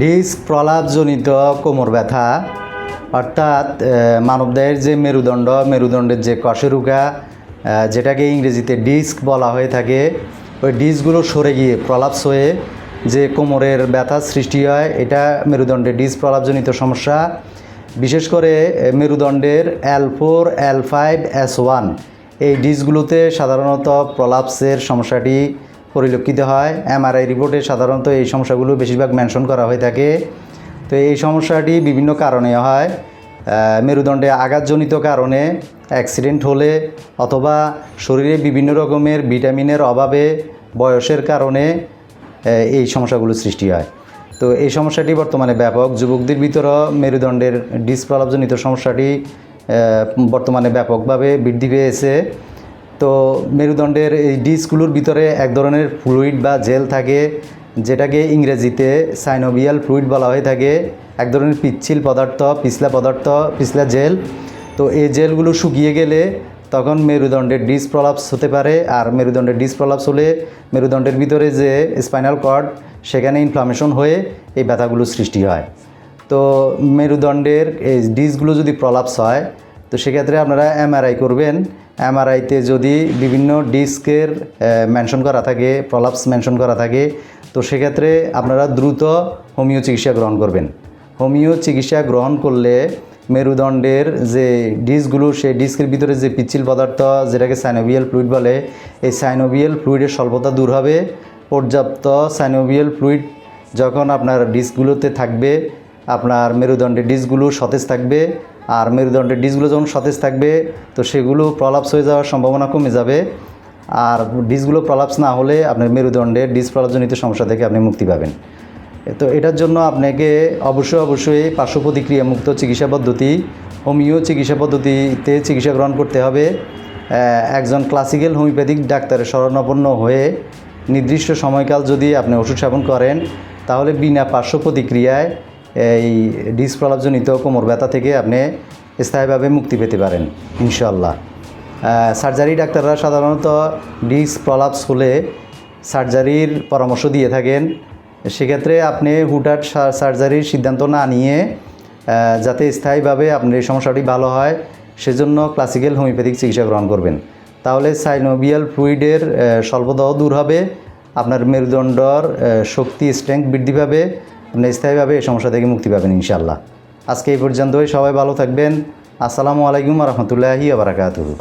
Disk প্রলাপজনিত কোমর ব্যথা, অর্থাৎ মানবদেহের যে মেরুদণ্ড, মেরুদণ্ডের যে কশেরুকা যেটাকে ইংরেজিতে ডিস্ক বলা হয়ে থাকে, ওই ডিস্কগুলো সরে গিয়ে প্রলাপস হয়ে যে কোমরের ব্যথা সৃষ্টি হয়, এটা মেরুদণ্ডের ডিস্ক প্রলাপজনিত সমস্যা। বিশেষ করে মেরুদণ্ডের L four L five S one এই ডিস্কগুলোতে সাধারণত প্রলাপসের সমস্যাটি পরিলক্ষিত হয়। এমআরআই রিপোর্টে সাধারণত এই সমস্যাগুলো বেশিরভাগ মেনশন করা হয়ে থাকে। তো এই সমস্যাটি বিভিন্ন কারণে হয়। মেরুদণ্ডে আঘাতজনিত কারণে অ্যাক্সিডেন্ট হলে অথবা শরীরে বিভিন্ন রকমের ভিটামিনের অভাবে বয়সের কারণে এই সমস্যাগুলো সৃষ্টি হয়। তো এই সমস্যাটি বর্তমানে ব্যাপক। যুবকদের ভিতরেও মেরুদণ্ডের ডিসপ্রলাপজনিত সমস্যাটি বর্তমানে ব্যাপকভাবে বৃদ্ধি পেয়েছে। তো মেরুদণ্ডের এই ডিস্কগুলোর ভিতরে এক ধরনের ফ্লুইড বা জেল থাকে, যেটাকে ইংরেজিতে সাইনোভিয়াল ফ্লুইড বলা হয়ে থাকে। এক ধরনের পিচ্ছিল পদার্থ, পিছলা পদার্থ, পিছলা জেল তো এই জেলগুলো শুকিয়ে গেলে তখন মেরুদণ্ডের ডিস প্রলাপস হতে পারে, আর মেরুদণ্ডের ডিস প্রলাপস হলে মেরুদণ্ডের ভিতরে যে স্পাইনাল কর্ড সেখানে ইনফ্লামেশন হয়ে এই ব্যথাগুলো সৃষ্টি হয়। তো মেরুদণ্ডের এই ডিসগুলো যদি প্রলাপস হয়, তো সেক্ষেত্রে আপনারা এমআরআই করবেন। এমআরআইতে যদি বিভিন্ন ডিস্কের মেনশন করা থাকে প্রলাপস মেনশন করা থাকে, তো সেক্ষেত্রে আপনারা দ্রুত হোমিও চিকিৎসা গ্রহণ করবেন। হোমিও চিকিৎসা গ্রহণ করলে মেরুদণ্ডের যে ডিস্কগুলো, সেই ডিস্কের ভিতরে যে পিচ্ছিল পদার্থ, যেটাকে সাইনোভিয়াল ফ্লুইড বলে, এই সাইনোভিয়াল ফ্লুইডের স্বল্পতা দূর হবে। পর্যাপ্ত সাইনোভিয়াল ফ্লুইড যখন আপনার ডিস্কগুলোতে থাকবে আপনার মেরুদণ্ডের ডিস্কগুলো সতেজ থাকবে। আর মেরুদণ্ডের ডিস্কগুলো যখন সতেজ থাকবে, তো সেগুলো প্রলাপস হয়ে যাওয়ার সম্ভাবনা কমে যাবে। আর ডিস্কগুলো প্রলাপস না হলে আপনার মেরুদণ্ডের ডিস্ক প্রলাপজনিত সমস্যা থেকে আপনি মুক্তি পাবেন। তো এটার জন্য আপনাকে অবশ্যই অবশ্যই পার্শ্ব প্রতিক্রিয়া মুক্ত চিকিৎসা পদ্ধতি, হোমিও চিকিৎসা পদ্ধতিতে চিকিৎসা গ্রহণ করতে হবে। একজন ক্লাসিক্যাল হোমিওপ্যাথিক ডাক্তারের শরণাপন্ন হয়ে নির্দিষ্ট সময়কাল যদি আপনি ওষুধ সেবন করেন, তাহলে বিনা পার্শ্ব প্রতিক্রিয়ায় এই ডিস প্রলাপজনিত কোমর ব্যথা থেকে আপনি স্থায়ীভাবে মুক্তি পেতে পারেন ইনশাল্লাহ সার্জারি ডাক্তাররা সাধারণত ডিস প্রলাপস হলে সার্জারির পরামর্শ দিয়ে থাকেন। সেক্ষেত্রে আপনি হুটহাট সার্জারির সিদ্ধান্ত না নিয়ে যাতে স্থায়ীভাবে আপনার এই সমস্যাটি ভালো হয়, সেজন্য ক্লাসিক্যাল হোমিওপ্যাথিক চিকিৎসা গ্রহণ করবেন। তাহলে সাইনোভিয়াল ফ্লুইডের স্বল্পদাহ দূর হবে, আপনার মেরুদণ্ডর শক্তি স্ট্রেংথ বৃদ্ধি পাবে আপনি স্থায়ীভাবে এই সমস্যা থেকে মুক্তি পাবেন ইনশাল্লাহ আজকে এই পর্যন্তই, সবাই ভালো থাকবেন। আসসালামু আলাইকুম রহমতুল্লাহি আবরাকাতুহু